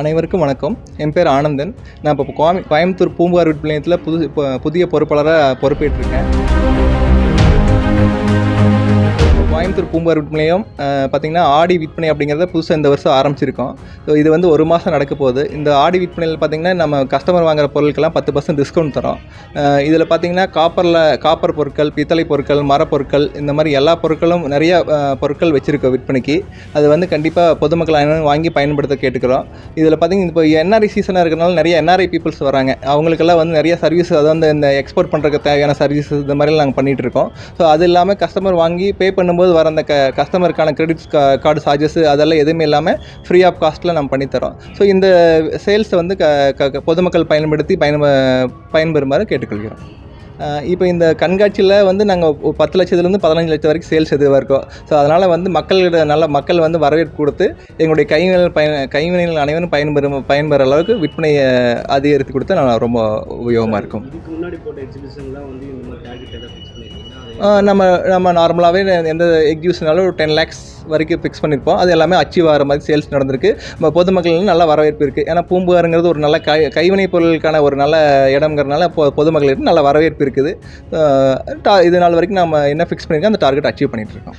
அனைவருக்கும் வணக்கம். என் பேர் ஆனந்தன். நான் இப்போ கோயம்பு கோயம்புத்தூர் பூம்புகார் விற்பனையத்தில் புது இப்போ புதிய பொறுப்பாளராக பொறுப்பேற்றிருக்கேன். கோயம்புத்தூர் பூம்பார் விற்பனையும் பார்த்திங்கன்னா ஆடி விற்பனை அப்படிங்கிறத புதுசாக இந்த வருஷம் ஆரம்பிச்சிருக்கோம். ஸோ இது வந்து ஒரு மாதம் நடக்க போகுது. இந்த ஆடி விற்பனையில் பார்த்திங்கன்னா நம்ம கஸ்டமர் வாங்குற பொருட்கள்லாம் பத்து பர்சன்ட் டிஸ்கவுண்ட் தரோம். இதில் பார்த்திங்கன்னா காப்பரில் காப்பர் பொருட்கள் பித்தளை பொருட்கள் மரப்பொருட்கள் இந்த மாதிரி எல்லா பொருட்களும் நிறைய பொருட்கள் வச்சுருக்கோம் விற்பனைக்கு. அது வந்து கண்டிப்பாக பொதுமக்கள் அனைவரும் வாங்கி பயன்படுத்த கேட்டுக்கிறோம். இதில் பார்த்திங்கன்னா இப்போ என்ஆர்ஐ சீசனாக இருக்கிறனால நிறைய என்ஆர்ஐ பீப்புள்ஸ் வராங்க. அவங்களுக்கெல்லாம் வந்து நிறைய சர்வீஸ் அதாவது இந்த எக்ஸ்போர்ட் பண்ணுறதுக்கு தேவையான சர்வீஸ் இந்த மாதிரிலாம் நாங்கள் பண்ணிகிட்டு இருக்கோம். ஸோ அது இல்லாமல் கஸ்டமர் வாங்கி பே பண்ணும்போது வர அந்த க கஸ்டமருக்கான கிரெடிட் கார்டு சார்ஜஸ் அதெல்லாம் எதுவுமே இல்லாமல் ஃப்ரீ ஆஃப் காஸ்ட்டில் நம்ம பண்ணித்தரோம். ஸோ இந்த சேல்ஸை வந்து க க- பொதுமக்கள் பயன்படுத்தி பயன் பயன்பெறுமாறு கேட்டுக்கொள்கிறோம். இப்போ இந்த கண்காட்சியில் வந்து நாங்கள் பத்து லட்சத்துலேருந்து பதினஞ்சு லட்சம் வரைக்கும் சேல்ஸ் எதுவாக இருக்கோம் ஸோ அதனால் வந்து மக்களிட நல்ல மக்கள் வந்து வரவேற்பு கொடுத்து எங்களுடைய கைவினை பயன் கைவினைகள் அனைவரும் பயன்பெறும் பயன்பெற அளவுக்கு விற்பனையை அதிகரித்து கொடுத்தா நான் ரொம்ப உபயோகமாக இருக்கும். இதுக்கு முன்னாடி போட்ட எக்ஸிபிஷன்லாம் வந்து இந்த மாதிரி டார்கெட் எதாவது ஃபிக்ஸ் பண்ணியிருக்கீங்கன்னா நம்ம நம்ம நார்மலாகவே எந்த எக்ஸிபிஷனாலும் ஒரு டென் லேக்ஸ் வரைக்கும் ஃபிக்ஸ் பண்ணியிருப்போம் அது எல்லாமே அச்சீவ் ஆகிற மாதிரி சேல்ஸ் நடந்திருக்கு. நம்ம பொதுமக்கள் நல்ல வரவேற்பு இருக்குது ஏன்னா பூம்புகாருங்கிறது ஒரு நல்ல கை கைவினைப் பொருளுக்கான ஒரு நல்ல இடம்ங்கிறதுனால பொ பொதுமக்களுக்கு நல்ல வரவேற்பு இருக்குது. டா- இது நாள் வரைக்கும் நம்ம என்ன ஃபிக்ஸ் பண்ணியிருக்கோம் அந்த டார்கெட் அச்சீவ் பண்ணிகிட்டு இருக்கோம்.